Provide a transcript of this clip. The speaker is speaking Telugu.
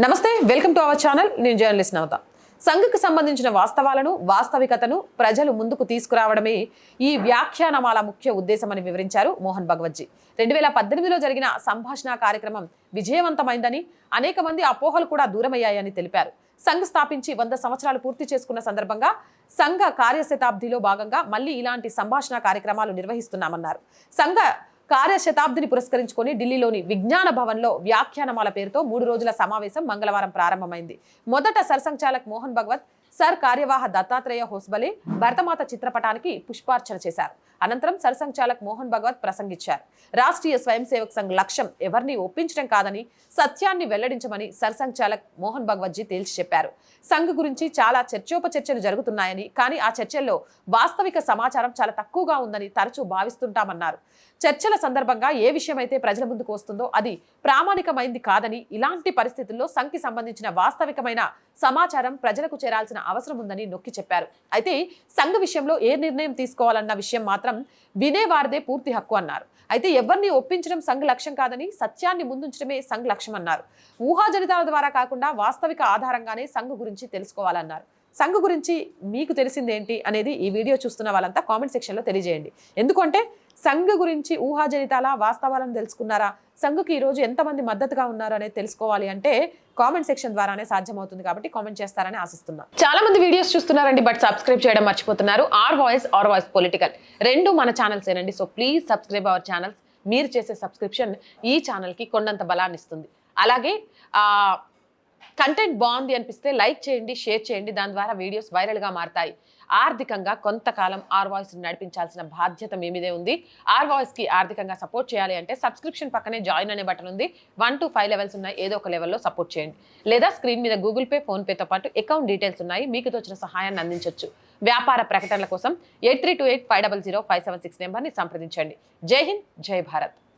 నమస్తే వెల్కమ్ టు అవర్ ఛానల్. నేను జర్నలిస్ట్ నవత. సంఘకు సంబంధించిన వాస్తవాలను వాస్తవికతను ప్రజలు ముందుకు తీసుకురావడమే ఈ వ్యాఖ్యానమాల ముఖ్య ఉద్దేశమని వివరించారు మోహన్ భగవత్జీ. రెండు వేల పద్దెనిమిదిలో జరిగిన సంభాషణ కార్యక్రమం విజయవంతమైందని అనేక మంది అపోహలు కూడా దూరమయ్యాయని తెలిపారు. సంఘ్ స్థాపించి వంద సంవత్సరాలు పూర్తి చేసుకున్న సందర్భంగా సంఘ కార్యశతాబ్దిలో భాగంగా మళ్ళీ ఇలాంటి సంభాషణ కార్యక్రమాలు నిర్వహిస్తున్నామన్నారు. సంఘ కార్య శతాబ్దిని పురస్కరించుకొని ఢిల్లీలోని విజ్ఞాన భవన్లో వ్యాఖ్యానమాల పేరుతో మూడు రోజుల సమావేశం మంగళవారం ప్రారంభమైంది. మొదట సర్సంచాలక్ మోహన్ భగవత్ సర్ కార్యవాహ దత్తాత్రేయ హోస్బలే భరతమాత చిత్రపటానికి పుష్పార్చన చేశారు. అనంతరం సర్సంచాలక్ మోహన్ భగవత్ ప్రసంగించారు. రాష్ట్రీయ స్వయం సేవక్ సంఘ్ లక్ష్యం ఎవరిని ఒప్పించడం కాదని సత్యాన్ని వెల్లడించమని సర్సంచాలక్ మోహన్ భగవత్జీ తేల్చి చెప్పారు. సంఘ్ గురించి చాలా చర్చోపచర్చలు జరుగుతున్నాయని కానీ ఆ చర్చల్లో వాస్తవిక సమాచారం చాలా తక్కువగా ఉందని తరచూ భావిస్తుంటామన్నారు. చర్చల సందర్భంగా ఏ విషయమైతే ప్రజల ముందుకు వస్తుందో అది ప్రామాణికమైంది కాదని ఇలాంటి పరిస్థితుల్లో సంఘ్కి సంబంధించిన వాస్తవికమైన సమాచారం ప్రజలకు చేరాల్సిన అవసరం ఉందని నొక్కి చెప్పారు. అయితే సంఘ విషయంలో ఏ నిర్ణయం తీసుకోవాలన్న విషయం మాత్రం వినేవారిదే పూర్తి హక్కు అన్నారు. అయితే ఎవరిని ఒప్పించడం సంఘ లక్ష్యం కాదని సత్యాన్ని ముందుంచడమే సంఘ లక్ష్యం అన్నారు. ఊహాజనితాల ద్వారా కాకుండా వాస్తవిక ఆధారంగానే సంఘ గురించి తెలుసుకోవాలన్నారు. సంఘ గురించి మీకు తెలిసిందేంటి అనేది ఈ వీడియో చూస్తున్న వాళ్ళంతా కామెంట్ సెక్షన్లో తెలియజేయండి. ఎందుకంటే సంఘ్ గురించి ఊహాజనితాల వాస్తవాలను తెలుసుకున్నారా? సంఘుకి ఈరోజు ఎంతమంది మద్దతుగా ఉన్నారు అనేది తెలుసుకోవాలి అంటే కామెంట్ సెక్షన్ ద్వారానే సాధ్యమవుతుంది కాబట్టి కామెంట్ చేస్తారని ఆశిస్తున్నాను చాలా మంది వీడియోస్ చూస్తున్నారండి బట్ సబ్స్క్రైబ్ చేయడం మర్చిపోతున్నారు. R voice R voice political. రెండు మన ఛానల్స్ ఏనండి. So please subscribe our channels. మీరు చేసే సబ్స్క్రిప్షన్ ఈ ఛానల్కి కొండంత బలాన్ని ఇస్తుంది అలాగే కంటెంట్ బాగుంది అనిపిస్తే లైక్ చేయండి షేర్ చేయండి. దాని ద్వారా వీడియోస్ వైరల్గా మారతాయి. ఆర్థికంగా కొంతకాలం ఆర్ వాయిస్ నడిపించాల్సిన బాధ్యత మీ మీదే ఉంది. ఆర్ వాయిస్కి ఆర్థికంగా సపోర్ట్ చేయాలి అంటే సబ్స్క్రిప్షన్ పక్కనే జాయిన్ అనే బటన్ ఉంది. వన్ టు ఫైవ్ లెవెల్స్ ఉన్నాయి. ఏదో ఒక లెవెల్లో సపోర్ట్ చేయండి. లేదా స్క్రీన్ మీద గూగుల్ పే ఫోన్పేతో పాటు అకౌంట్ డీటెయిల్స్ ఉన్నాయి. మీకు తోచిన సహాయాన్ని అందించవచ్చు వ్యాపార ప్రకటనల కోసం eight three two eight five double zero five seven six నెంబర్ని సంప్రదించండి. జై హింద్ జై భారత్.